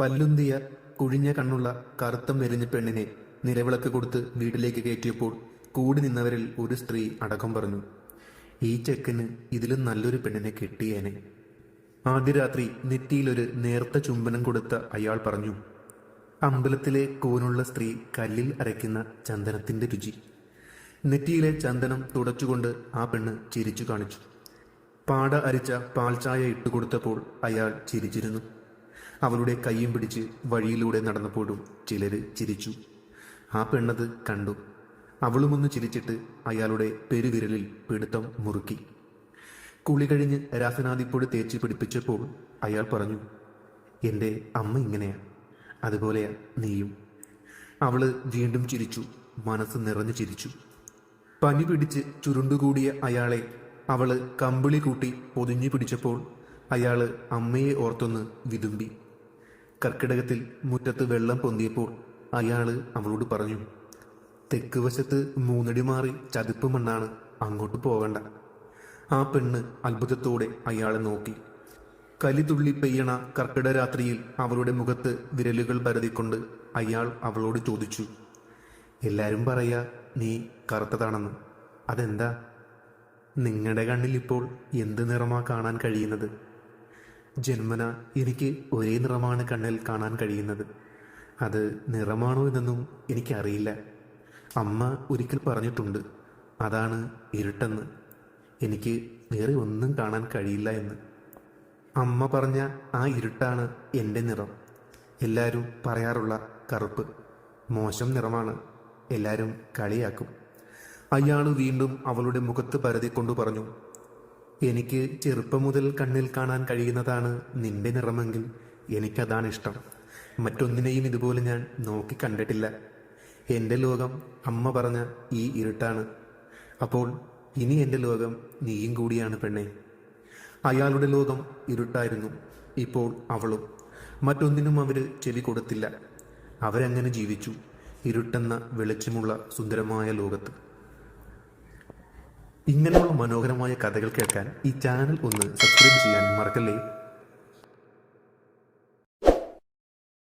പല്ലുന്തിയ കുഴിഞ്ഞ കണ്ണുള്ള കറുത്തം മെലിഞ്ഞ പെണ്ണിനെ നിലവിളക്ക് കൊടുത്ത് വീട്ടിലേക്ക് കയറ്റിയപ്പോൾ കൂടി നിന്നവരിൽ ഒരു സ്ത്രീ അടക്കം പറഞ്ഞു ഈ ചെക്കന് ഇതിലും നല്ലൊരു പെണ്ണിനെ കിട്ടിയേനെ. ആദ്യ രാത്രി നെറ്റിയിലൊരു നേർത്ത ചുംബനം കൊടുത്ത അയാൾ പറഞ്ഞു അമ്പലത്തിലെ കോനുള്ള സ്ത്രീ കല്ലിൽ അരയ്ക്കുന്ന ചന്ദനത്തിന്റെ രുചി. നെറ്റിയിലെ ചന്ദനം തുടച്ചുകൊണ്ട് ആ പെണ്ണ് ചിരിച്ചു കാണിച്ചു. പാട അരിച്ച പാൽച്ചായ ഇട്ടുകൊടുത്തപ്പോൾ അയാൾ ചിരിച്ചിരുന്നു. അവളുടെ കൈയും പിടിച്ച് വഴിയിലൂടെ നടന്നപ്പോഴും ചിലർ ചിരിച്ചു. ആ പെണ്ണത് കണ്ടു. അവളുമൊന്ന് ചിരിച്ചിട്ട് അയാളുടെ പെരുവിരലിൽ പിടുത്തം മുറുക്കി. കുളി കഴിഞ്ഞ് രാസനാദിപ്പോട് തേച്ച് പിടിപ്പിച്ചപ്പോൾ അയാൾ പറഞ്ഞു എന്റെ അമ്മ ഇങ്ങനെയാ. അതുപോലെയാ നീയും. അവൾ വീണ്ടും ചിരിച്ചു മനസ്സ് നിറഞ്ഞു ചിരിച്ചു. പനി പിടിച്ച് ചുരുണ്ടുകൂടിയ അയാളെ അവൾ കമ്പിളി കൂട്ടി പൊതിഞ്ഞു പിടിച്ചപ്പോൾ അയാൾ അമ്മയെ ഓർത്തൊന്ന് വിതുമ്പി. കർക്കിടകത്തിൽ മുറ്റത്ത് വെള്ളം പൊന്തിയപ്പോൾ അയാൾ അവളോട് പറഞ്ഞു തെക്ക് വശത്ത് മൂന്നടി മാറി ചതുപ്പ് മണ്ണാണ് അങ്ങോട്ട് പോകണ്ട. ആ പെണ്ണ് അത്ഭുതത്തോടെ അയാളെ നോക്കി. കലിതുള്ളി പെയ്യണ കർക്കിട രാത്രിയിൽ അവളുടെ മുഖത്ത് വിരലുകൾ പരതിക്കൊണ്ട് അയാൾ അവളോട് ചോദിച്ചു എല്ലാരും പറയാ നീ കറുത്തതാണെന്ന്. അതെന്താ? നിങ്ങളുടെ കണ്ണിൽ ഇപ്പോൾ എന്ത് നിറമാ കാണാൻ കഴിയുന്നത്? ജന്മന എനിക്ക് ഒരേ നിറമാണ് കണ്ണിൽ കാണാൻ കഴിയുന്നത്. അത് നിറമാണോ എന്നൊന്നും എനിക്കറിയില്ല. അമ്മ ഒരിക്കൽ പറഞ്ഞിട്ടുണ്ട് അതാണ് ഇരുട്ടെന്ന്. എനിക്ക് വേറെ ഒന്നും കാണാൻ കഴിയില്ല എന്ന്. അമ്മ പറഞ്ഞ ആ ഇരുട്ടാണ് എന്റെ നിറം. എല്ലാവരും പറയാറുള്ള കറുപ്പ് മോശം നിറമാണ്. എല്ലാവരും കളിയാക്കും. അയാൾ വീണ്ടും അവളുടെ മുഖത്ത് പരതിക്കൊണ്ടു പറഞ്ഞു എനിക്ക് ചെറുപ്പം മുതൽ കണ്ണിൽ കാണാൻ കഴിയുന്നതാണ് നിന്റെ നിറമെങ്കിൽ എനിക്കതാണ് ഇഷ്ടം. മറ്റൊന്നിനെയും ഇതുപോലെ ഞാൻ നോക്കി കണ്ടിട്ടില്ല. എന്റെ ലോകം അമ്മ പറഞ്ഞ ഈ ഇരുട്ടാണ്. അപ്പോൾ ഇനി എന്റെ ലോകം നീയും കൂടിയാണ് പെണ്ണെ. അയാളുടെ ലോകം ഇരുട്ടായിരുന്നു. ഇപ്പോൾ അവളും മറ്റൊന്നിനും അവർ ചെവി കൊടുത്തില്ല. അവരങ്ങനെ ജീവിച്ചു. ഇരുട്ടെന്ന വെളിച്ചമുള്ള സുന്ദരമായ ലോകത്ത്. ഇങ്ങനെയുള്ള മനോഹരമായ കഥകൾ കേൾക്കാൻ ഈ ചാനൽ ഒന്ന് സബ്സ്ക്രൈബ് ചെയ്യാൻ മറക്കല്ലേ?